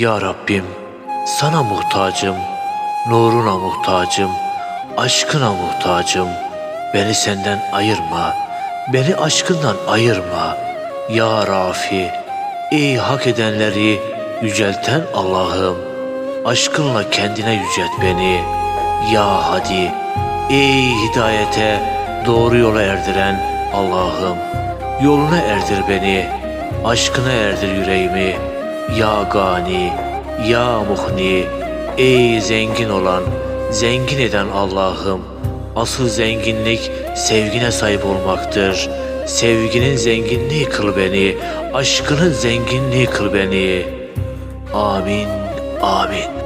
Ya Rabbim sana muhtacım, nuruna muhtacım, aşkına muhtacım. Beni senden ayırma, beni aşkından ayırma. Ya Rafi, ey hak edenleri yücelten Allah'ım. Aşkınla kendine yücelt beni. Ya hadi, ey hidayete doğru yola erdiren Allah'ım. Yoluna erdir beni, aşkına erdir yüreğimi. Ya gani, ya muhni, ey zengin olan, zengin eden Allah'ım. Asıl zenginlik sevgine sahip olmaktır. Sevginin zenginliği kıl beni, aşkının zenginliği kıl beni. Amin, amin.